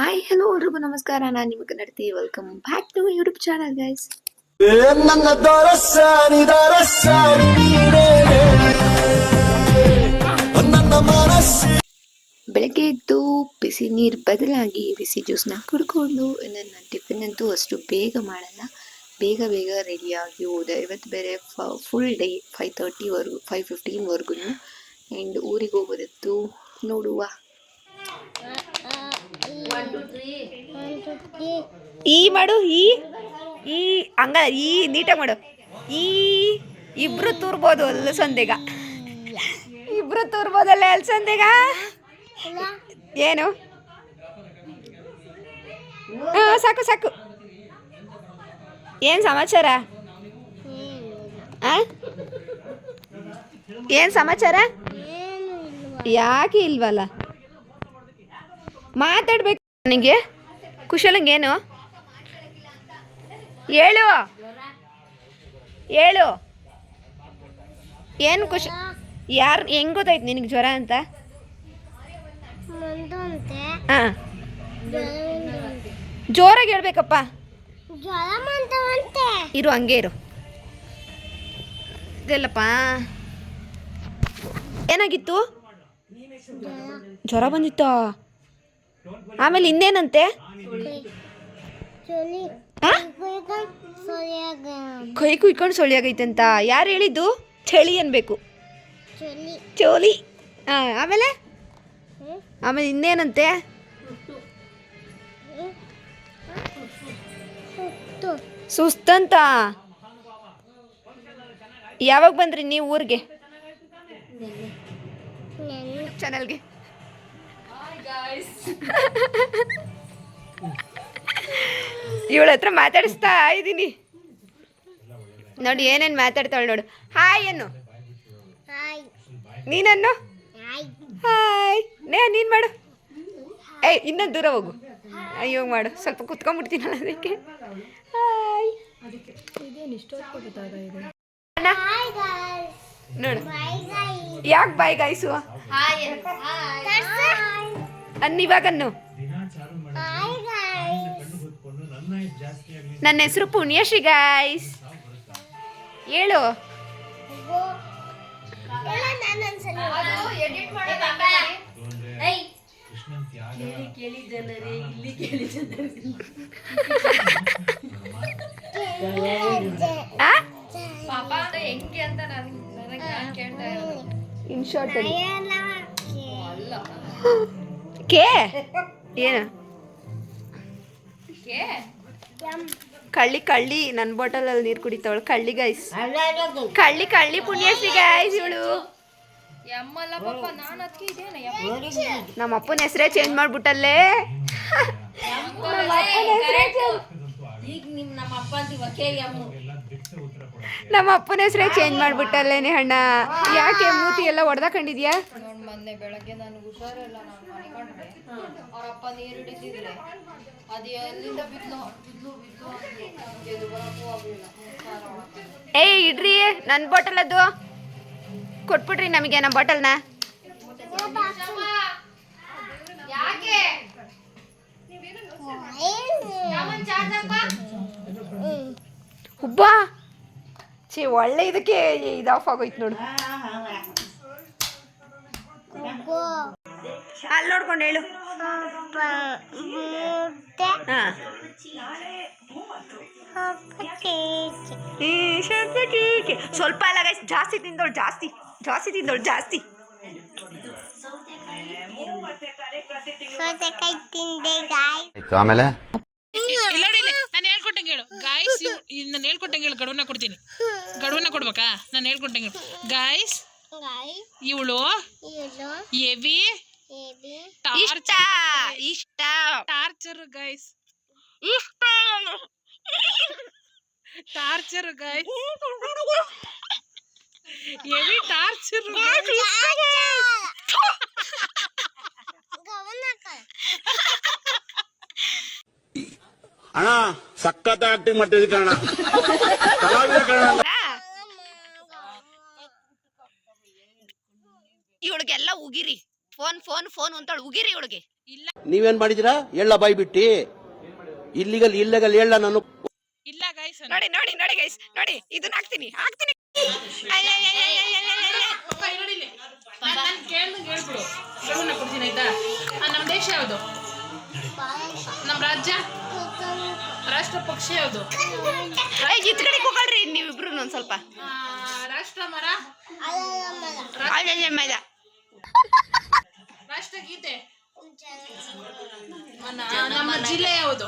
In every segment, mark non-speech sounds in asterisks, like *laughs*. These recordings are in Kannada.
ಹಾಯ್ ಹಲೋ ಎಲ್ರಿಗೂ ನಮಸ್ಕಾರ. ನಾನು ನಿಮಗೆ ಕನ್ನಡತಿ welcome back to YouTube channel guys ಬೆಳಗ್ಗೆ ಎದ್ದು ಬಿಸಿ ನೀರು ಬದಲಾಗಿ ಬಿಸಿ ಜ್ಯೂಸ್ನ ಕುಡ್ಕೊಂಡು ನನ್ನ ಟಿಫಿನ್ ಅಂತೂ ಅಷ್ಟು ಬೇಗ ಮಾಡಲ್ಲ. ಬೇಗ ಬೇಗ ರೆಡಿಯಾಗಿ ಹೋದೆ. ಇವತ್ತು ಬೇರೆ ಫುಲ್ ಡೇ ಫೈವ್ ತರ್ಟಿವರೆಗೂ ಫೈವ್ ಫಿಫ್ಟೀನ್ವರೆಗೂ ಆ್ಯಂಡ್ ಊರಿಗೆ ಹೋಗೋದಿತ್ತು. ನೋಡುವ. ಈ ಮಾಡು, ಈ ಈ, ಹಂಗ, ಈ ನೀಟಾಗಿ ಮಾಡು. ಈ, ಇಬ್ರು ತೂರ್ಬೋದು ಅಲ್ಸಂದೆಗ ಇಬ್ರು ತೂರ್ಬೋದಲ್ಲ ಅಲ್ಸಂದೆಗ ಏನು? ಸಾಕು ಸಾಕು. ಏನು ಸಮಾಚಾರ? ಆ? ಏನು ಸಮಾಚಾರ? ಯಾಕೆ ಇಲ್ವಲ್ಲ? ಮಾತಾಡ್ಬೇಕು. ನನಗೆ ಕುಶಲಂಗೇನು ಹೇಳು ಹೇಳು ಏನು ಕುಶ ಯಾರು ಹೆಂಗ್ ಗೊತ್ತಾಯ್ತು ನಿನಗೆ ಜ್ವರ ಅಂತ? ಹಾಂ. ಜೋರಾಗಿ ಹೇಳ್ಬೇಕಪ್ಪ. ಇರು ಹಂಗೆ ಇರು. ಇದೆಲ್ಲಪ್ಪ. ಏನಾಗಿತ್ತು? ಜ್ವರ ಬಂದಿತ್ತ? ಆಮೇಲೆ ಇನ್ನೇನಂತೆ? ಕೈ ಕುಯ್ಕೊಂಡು ಸೊಳ್ಳಿಯಾಗೈತೆ. ಅಂತ. ಯಾರು ಹೇಳಿದ್ದು? ಚಳಿ ಅನ್ಬೇಕು. ಚೋಲಿ ಹಾಂ ಆಮೇಲೆ? ಆಮೇಲೆ ಇನ್ನೇನಂತೆ? ಸುತ್ತು ಸುಸ್ತಂತ. ಯಾವಾಗ ಬಂದ್ರಿ ನೀವು ಊರಿಗೆ? ಚಾನಲ್ಗೆ ಇವಳ ಹತ್ರ ಮಾತಾಡಿಸ್ತಾ ಇದ್ದೀನಿ ನೋಡಿ ಏನೇನು ಮಾತಾಡ್ತಾಳೆ ನೋಡು. ಹಾಯ್ ಅನ್ನು. ಹಾಯ್ ನೀನನ್ನು? ಹಾಯ್ ಹಾಯ್ ನೇ ನೀನು ಮಾಡು. ಏಯ್ ಇನ್ನೊಂದು ದೂರ ಹೋಗು. ಅಯ್ಯೋ ಮಾಡು. ಸ್ವಲ್ಪ ಕುತ್ಕೊಂಡ್ಬಿಡ್ತೀನಲ್ಲ ಅದಕ್ಕೆ. ಹಾಯ್ ಅಣ್ಣ ಹಾಯ್ ಗಾಯ್ಸ್ ನೋಡು. ಯಾಕೆ ಬಾಯ್ ಗಾಯ್ಸು ಹಾಯ್ ಅನ್ನ ಇವಾಗನ್ನು. ನನ್ನ ಹೆಸರು ಪುಣ್ಯಶ್ರೀ ಗಾಯ್ಸ್ ಹೇಳು. In short *laughs* K? ಏನು? ಕಳ್ಳಿ ಕಳ್ಳಿ ನನ್ನ ಬಾಟಲಲ್ಲಿ ನೀರು ಕುಡಿತಾವಳು. ಕಳ್ಳಿ ಗೈಸ್ ಕಳ್ಳಿ ಕಳ್ಳಿ ಪುಣ್ಯಶ್ರೀ ಗೈಸ್ ಇವಳು. ನಮ್ಮ ಅಪ್ಪನ ಹೆಸರೇ ಚೇಂಜ್ ಮಾಡ್ಬಿಟ್ಟಲ್ಲೇ. ನಮ್ಮ ಅಪ್ಪನ ಹೆಸರೇ ಚೇಂಜ್ ಮಾಡ್ಬಿಟ್ಟಲ್ಲೇನೆ ಅಣ್ಣ. ಯಾಕೆ ಮೂತಿ ಎಲ್ಲ ಹೊಡೆದಾಕೊಂಡಿದ್ಯಾ ನೋಡ್ ಮೊನ್ನೆ ಬೆಳಗ್ಗೆ ನನಗೆ ಹುಷಾರಿಲ್ಲ ನಾನು ಮನಿಕೊಂಡ್ರೆ ಅಪ್ಪ ನೀರು ಹಿಡಿತಿದ್ರೆ. ಅದು ಎಲ್ಲಿಂದ ಬಿದ್ಲು ಬಿದ್ಲು ಬಿದ್ಲು ಎದು ಬರಕ್ಕೂ ಆಗ್ಲಿಲ್ಲ. ಏಯ್ ಇಡ್ರಿ. ನನ್ನ ಬಾಟಲ್ ಅದು. ಕೊಟ್ಬಿಡ್ರಿ ನಮಗೆ ನಮ್ಮ ಬಾಟಲ್ನ ಯಾಕೆ? ಛೀ ಛೇ ಒಳ್ಳೆ ಇದಕ್ಕೆ ಇದು ಆಫ್ ಆಗೋಯ್ತು ನೋಡು. ಅಲ್ಲಿ ನೋಡ್ಕೊಂಡು ಹೇಳು. ಸ್ವಲ್ಪ ಅಲ್ಲ ಗೈಸ್ ಜಾಸ್ತಿ ತಿಂದೋಳು ಜಾಸ್ತಿ. ಜಾಸ್ತಿ ತಿಂದೋಳು ಜಾಸ್ತಿ. ಆಮೇಲೆ? ನಾನು ಹೇಳ್ಕೊಟ್ಟಂಗೆ ಹೇಳು. ಗಾಯ್ಸ್ ನಾನು ಹೇಳ್ಕೊಟ್ಟಂಗೆ ಹೇಳು. ಗಡುವನ್ನ ಕೊಡ್ತೀನಿ. ಗಡುವನ್ನ ಕೊಡ್ಬೇಕಾ? ನಾನು ಹೇಳ್ಕೊಟ್ಟಂಗೆ ಹೇಳು. ಗಾಯ್ಸ್ ಗಾಯ್ ಇವಳು ಇದು ಎವಿ ಏಬಿ ಇಷ್ಟ ಇಷ್ಟ ಟಾರ್ಚರ್ ಗೈಸ್ ಇಷ್ಟ ಟಾರ್ಚರ್ ಗೈಸ್ ಎವಿ ಟಾರ್ಚರ್ ಅಣ್ಣ ಸಖತ್ ಆಕ್ಟಿಂಗ್ ಮಾಡ್ತಿದ್ದೆ ಕಣ ಉಗಿರಿ. ಫೋನ್ ಫೋನ್ ಫೋನ್ ಅಂತಾಳು ಉಗಿರಿ ಇವಳಿಗೆ. ಇಲ್ಲ. ನೀವೇನ್ ಮಾಡಿದಿರಾ ಎಳ್ಳ ಬಾಯ್ ಬಿಟ್ಟಿ ಇಲ್ಲಿಗಲ್ ಇಲ್ಲಗಲ್ ಎಳ್ಳ ನಾನು. ಇಲ್ಲ ಗೈಸ್ ನೋಡಿ ನೋಡಿ ನೋಡಿ ಗೈಸ್ ನೋಡಿ ಇದನ್ನ ಹಾಕ್ತೀನಿ ಹಾಕ್ತೀನಿ. ನಮ್ಮ ದೇಶ ಯಾವುದು ನಮ್ಮ ರಾಜ್ಯ ರಾಷ್ಟ್ರ ಪಕ್ಷ ಯಾವುದು ಇತ್ ಕಡೆ ಕೂಗಳ್ರಿ ನೀವಿಬ್ರು ಒಂದ್ ಸ್ವಲ್ಪ ಆ, ರಾಷ್ಟ್ರ ಮರ ರಾಜ್ಯ ಮೈದ ರಾಷ್ಟ್ರಗೀತೆ ನ- ನಮ್ಮ ಜಿಲ್ಲೆ ಯಾವುದು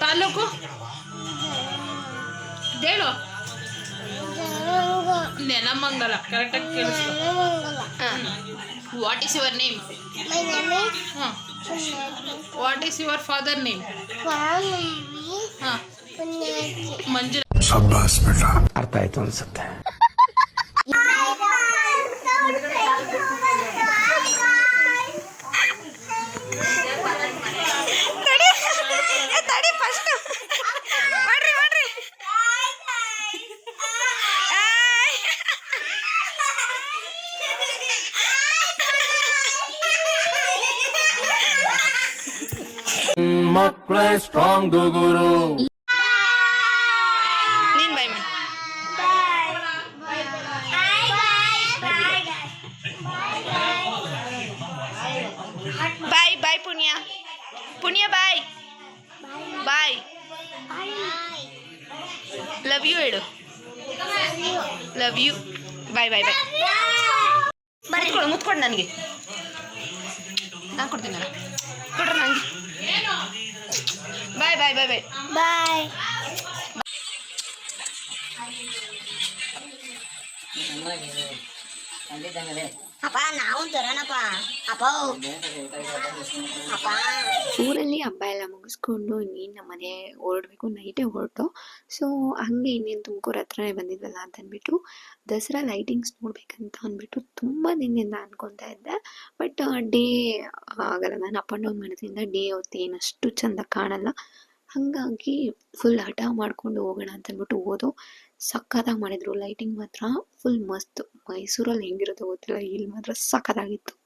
ತಾಲೂಕು ಹೇಳು ನೆಲಮಂಗಲ ಕರೆಕ್ಟಾಗಿ ಕೇಳಿಸ್ಕೊ what is your name My name is ಹಾಂ what is your father name Swami ಹಾಂ Punyaki. ಮಂಜು ಅರ್ಥ ಆಯ್ತು ಅನ್ಸುತ್ತೆ ಮಕ್ಕಳೇ strong Guru. Bye bye Punya. Punya bye. Bye. Love you ಹೇಳು. Love you bye bye bye ಮುತ್ಕೊಡು ನನಗೆ. ನಾನು ಕೊಡ್ತೀನಲ್ಲ ಕೊಡ್ರಿ ನನಗೆ ಬಾಯ್ ಬಾಯ್ ಬಾಯ್ ಬಾಯ್ Bye. ನಾವು ತರೋಣಪ್ಪ. ಅಪ್ಪ. ಊರಲ್ಲಿ ಹಬ್ಬ ಎಲ್ಲ ಮುಗಿಸ್ಕೊಂಡು ಇನ್ನೇನು ನಮ್ಮ ಮನೆ ಹೊರಡ್ಬೇಕು ನೈಟೇ ಹೊರಟು. ಸೊ ಹಾಗೆ ಇನ್ನೇನು ತುಮಕೂರು ಹತ್ರನೇ ಬಂದಿದ್ವಲ್ಲ ಅಂತ ಅಂದ್ಬಿಟ್ಟು, ದಸರಾ ಲೈಟಿಂಗ್ಸ್ ನೋಡ್ಬೇಕಂತ ಅಂದ್ಬಿಟ್ಟು ತುಂಬ ದಿನದಿಂದ ಅನ್ಕೊತಾ ಇದ್ದೆ. ಬಟ್ ಡೇ ಆಗಲ್ಲ. ನಾನು ಅಪ್ ಆ್ಯಂಡ್ ಡೌನ್ ಮಾಡೋದ್ರಿಂದ ಡೇ ಹೊತ್ತು ಏನಷ್ಟು ಚಂದ ಕಾಣಲ್ಲ. ಹಾಗಾಗಿ ಫುಲ್ ಹಠ ಮಾಡ್ಕೊಂಡು ಹೋಗೋಣ ಅಂತ ಅಂದ್ಬಿಟ್ಟು ಹೋದೋ. ಸಕ್ಕತ್ತಾಗಿ ಮಾಡಿದ್ರು. ಲೈಟಿಂಗ್ ಮಾತ್ರ ಫುಲ್ ಮಸ್ತ್. ಮೈಸೂರಲ್ಲಿ ಹೆಂಗಿರುತ್ತೋ ಗೊತ್ತಿಲ್ಲ ಇಲ್ಲಿ ಮಾತ್ರ ಸಕ್ಕತ್ತಾಗಿತ್ತು